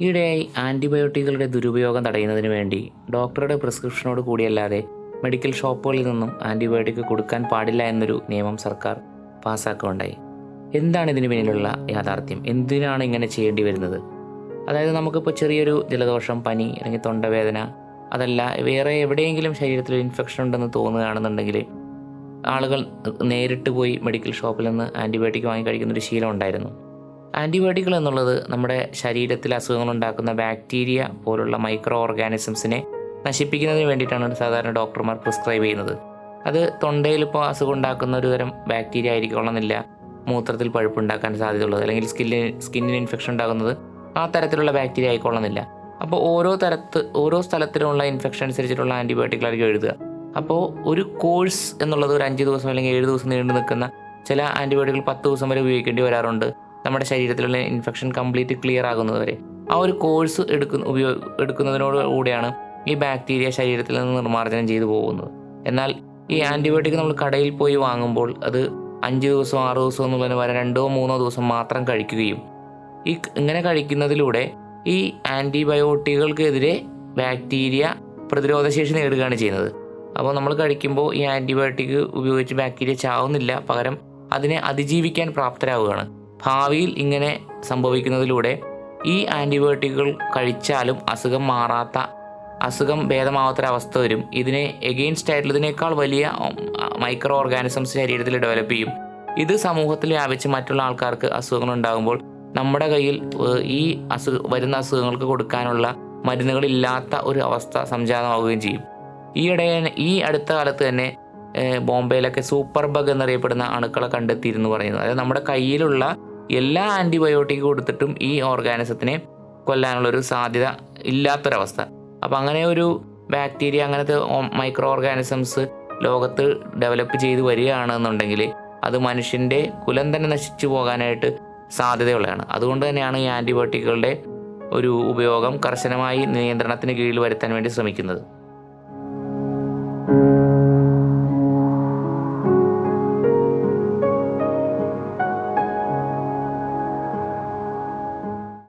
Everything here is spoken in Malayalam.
ഈയിടെയായി ആന്റിബയോട്ടിക്കുകളുടെ ദുരുപയോഗം തടയുന്നതിന് വേണ്ടി ഡോക്ടറുടെ പ്രിസ്ക്രിപ്ഷനോട് കൂടിയല്ലാതെ മെഡിക്കൽ ഷോപ്പുകളിൽ നിന്നും ആന്റിബയോട്ടിക് കൊടുക്കാൻ പാടില്ല എന്നൊരു നിയമം സർക്കാർ പാസ്സാക്കുകയുണ്ടായി എന്താണ് ഇതിന് പിന്നിലുള്ള യാഥാർത്ഥ്യം? എന്തിനാണ് ഇങ്ങനെ ചെയ്യേണ്ടി വരുന്നത്? അതായത് നമുക്കിപ്പോൾ ചെറിയൊരു ജലദോഷം പനി അല്ലെങ്കിൽ തൊണ്ടവേദന അതല്ല വേറെ എവിടെയെങ്കിലും ശരീരത്തിൽ ഇൻഫെക്ഷൻ ഉണ്ടെന്ന് തോന്നുകയാണെന്നുണ്ടെങ്കിൽ ആളുകൾ നേരിട്ട് പോയി മെഡിക്കൽ ഷോപ്പിൽ നിന്ന് ആന്റിബയോട്ടിക് വാങ്ങി കഴിക്കുന്ന ഒരു ശീലം ഉണ്ടായിരുന്നു. ആന്റിബയോട്ടിക്കുകൾ എന്നുള്ളത് നമ്മുടെ ശരീരത്തിൽ അസുഖങ്ങൾ ഉണ്ടാക്കുന്ന ബാക്ടീരിയ പോലുള്ള മൈക്രോ ഓർഗാനിസംസിനെ നശിപ്പിക്കുന്നതിന് വേണ്ടിയിട്ടാണ് സാധാരണ ഡോക്ടർമാർ പ്രിസ്ക്രൈബ് ചെയ്യുന്നത്. അത് തൊണ്ടയിൽ ഇപ്പോൾ അസുഖം ഉണ്ടാക്കുന്ന ഒരു തരം ബാക്ടീരിയ ആയിരിക്കണമെന്നില്ല. മൂത്രത്തിൽ പഴുപ്പുണ്ടാക്കാൻ സാധ്യതയുള്ളത് അല്ലെങ്കിൽ സ്കിന്നിന് സ്കിന്നിന് ഇൻഫെക്ഷൻ ഉണ്ടാകുന്നത് ആ തരത്തിലുള്ള ബാക്ടീരിയ ആയിക്കൊള്ളണമെന്നില്ല. അപ്പോൾ ഓരോ തരത്ത് ഓരോ സ്ഥലത്തിലുള്ള ഇൻഫെക്ഷൻ അനുസരിച്ചിട്ടുള്ള ആന്റിബയോട്ടിക്കുകളായിരിക്കും എഴുതുക. അപ്പോൾ ഒരു കോഴ്സ് എന്നുള്ളത് ഒരു അഞ്ച് ദിവസം അല്ലെങ്കിൽ ഏഴ് ദിവസം നീണ്ടു നിൽക്കുന്ന ചില ആന്റിബയോട്ടിക്കുകൾ പത്ത് ദിവസം വരെ ഉപയോഗിക്കേണ്ടി വരാറുണ്ട്. നമ്മുടെ ശരീരത്തിലുള്ള ഇൻഫെക്ഷൻ കംപ്ലീറ്റ് ക്ലിയർ ആകുന്നത് വരെ. ആ ഒരു കോഴ്സ് എടുക്കുന്ന ഉപയോഗ എടുക്കുന്നതിനോട് കൂടിയാണ് ഈ ബാക്ടീരിയ ശരീരത്തിൽ നിന്ന് നിർമ്മാർജനം ചെയ്തു പോകുന്നത്. എന്നാൽ ഈ ആന്റിബയോട്ടിക് നമ്മൾ കടയിൽ പോയി വാങ്ങുമ്പോൾ അത് അഞ്ച് ദിവസം ആറ് ദിവസം എന്നുള്ളതിന് വരെ രണ്ടോ മൂന്നോ ദിവസം മാത്രം കഴിക്കുകയും ഈ ഇങ്ങനെ കഴിക്കുന്നതിലൂടെ ഈ ആന്റിബയോട്ടിക്കുകൾക്കെതിരെ ബാക്ടീരിയ പ്രതിരോധശേഷി നേടുകയാണ് ചെയ്യുന്നത്. അപ്പോൾ നമ്മൾ കഴിക്കുമ്പോൾ ഈ ആന്റിബയോട്ടിക് ഉപയോഗിച്ച് ബാക്ടീരിയ ചാവുന്നില്ല പകരം അതിനെ അതിജീവിക്കാൻ പ്രാപ്തരാവുകയാണ്. ഭാവിയിൽ ഇങ്ങനെ സംഭവിക്കുന്നതിലൂടെ ഈ ആന്റിബയോട്ടിക്കുകൾ കഴിച്ചാലും അസുഖം മാറാത്ത അസുഖം ഭേദമാവാത്തൊരവസ്ഥ വരും. ഇതിനെ എഗെയിൻസ്റ്റ് ആയിട്ടുള്ള ഇതിനേക്കാൾ വലിയ മൈക്രോ ഓർഗാനിസംസ് ശരീരത്തിൽ ഡെവലപ്പ് ചെയ്യും. ഇത് സമൂഹത്തിൽ വ്യാപിച്ച് മറ്റുള്ള ആൾക്കാർക്ക് അസുഖങ്ങൾ ഉണ്ടാകുമ്പോൾ നമ്മുടെ കയ്യിൽ ഈ അസുഖ വരുന്ന അസുഖങ്ങൾക്ക് കൊടുക്കാനുള്ള മരുന്നുകളില്ലാത്ത ഒരു അവസ്ഥ സംജാതമാവുകയും ചെയ്യും. ഈയിടെ ഈ അടുത്ത കാലത്ത് തന്നെ ബോംബെയിലൊക്കെ സൂപ്പർ ബഗ് എന്നറിയപ്പെടുന്ന അണുക്കളെ കണ്ടെത്തിയിരുന്നു പറയുന്നത്. അതായത് നമ്മുടെ കയ്യിലുള്ള എല്ലാ ആന്റിബയോട്ടിക് കൊടുത്തിട്ടും ഈ ഓർഗാനിസത്തിനെ കൊല്ലാനുള്ളൊരു സാധ്യത ഇല്ലാത്തൊരവസ്ഥ. അപ്പം അങ്ങനെ ഒരു ബാക്ടീരിയ അങ്ങനത്തെ മൈക്രോ ഓർഗാനിസംസ് ലോകത്ത് ഡെവലപ്പ് ചെയ്തു വരികയാണെന്നുണ്ടെങ്കിൽ അത് മനുഷ്യന്റെ കുലം തന്നെ നശിച്ചു പോകാനായിട്ട് സാധ്യതയുള്ളതാണ്. അതുകൊണ്ട് തന്നെയാണ് ഈ ആന്റിബയോട്ടിക്കുകളുടെ ഒരു ഉപയോഗം കർശനമായി നിയന്ത്രണത്തിന് കീഴിൽ വരുത്താൻ വേണ്ടി ശ്രമിക്കുന്നത്.